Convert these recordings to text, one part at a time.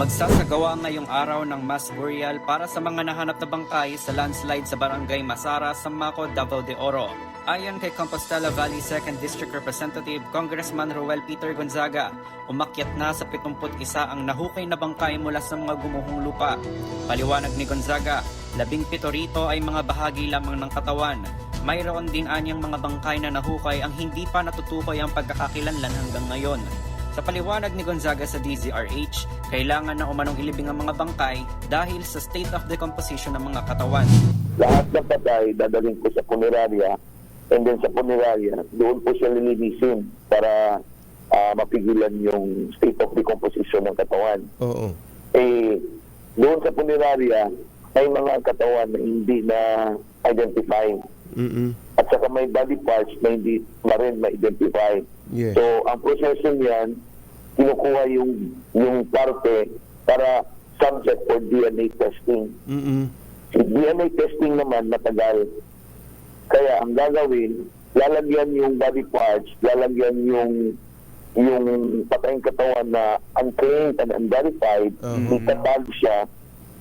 Magsasagawa ngayong araw ng mass burial para sa mga nahanap na bangkay sa landslide sa barangay Masara, Samaco, Davao de Oro. Ayon kay Compostela Valley 2nd District Representative Congressman Roel Peter Gonzaga, umakyat na sa 71 ang nahukay na bangkay mula sa mga gumuhong lupa. Paliwanag ni Gonzaga, labing pito rito ay mga bahagi lamang ng katawan. Mayroon din anyang mga bangkay na nahukay ang hindi pa natutukoy ang pagkakakilanlan hanggang ngayon. Sa paliwanag ni Gonzaga sa DZRH, kailangan na umanong ilibing ang mga bangkay dahil sa state of decomposition ng mga katawan. lahat ng patay dadalhin ko sa punerarya and then sa punerarya doon po siya lilinisin para ah, mapigilan yung state of decomposition ng katawan. Oo. Eh, doon sa punerarya may mga katawan na hindi na identify Mm-mm. at saka may body parts na hindi na rin ma-identify. Yeah. So, ang proseso niyan, kinukuha yung, yung parte para subject for DNA testing. Mm-mm. Si DNA testing naman matagal. Kaya ang gagawin, lalagyan yung body parts, lalagyan yung yung patayang katawan na unclaimed and unverified, Mhm. itatag siya,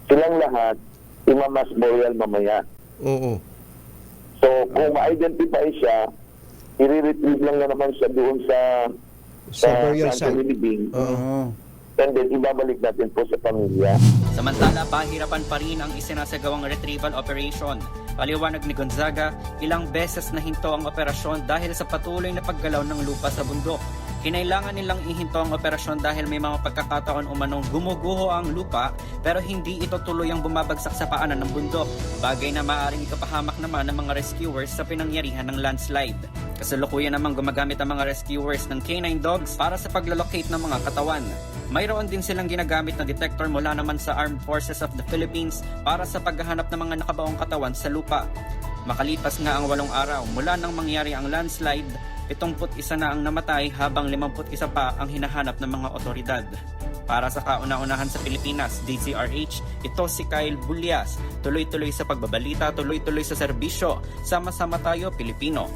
silang lahat, imamas burial mamaya. Oo. So, kung ma-identify siya, i-retrieve lang na naman siya doon sa Sa burial saan siya site. nilibing. Oo. And then, ibabalik natin po sa pamilya. Samantala, pahirapan pa rin ang isinasagawang retrieval operation. Paliwanag ni Gonzaga, ilang beses na hinto ang operasyon dahil sa patuloy na paggalaw ng lupa sa bundok. Kinailangan nilang ihinto ang operasyon dahil may mga pagkakataon umanong gumuguho ang lupa pero hindi ito tuloy ang bumabagsak sa paanan ng bundok. Bagay na maaaring ikapahamak naman ng mga rescuers sa pinangyarihan ng landslide. Kasalukuyan namang gumagamit ang mga rescuers ng canine dogs para sa paglalocate ng mga katawan. Mayroon din silang ginagamit na detector mula naman sa Armed Forces of the Philippines para sa paghahanap ng mga nakabaong katawan sa lupa. Makalipas nga ang walong araw mula nang mangyari ang landslide, 71 na ang namatay habang 51 pa ang hinahanap ng mga otoridad. Para sa kauna-unahan sa Pilipinas, DZRH, ito si Kyle Bulyas. Tuloy-tuloy sa pagbabalita, tuloy-tuloy sa serbisyo. Sama-sama tayo, Pilipino.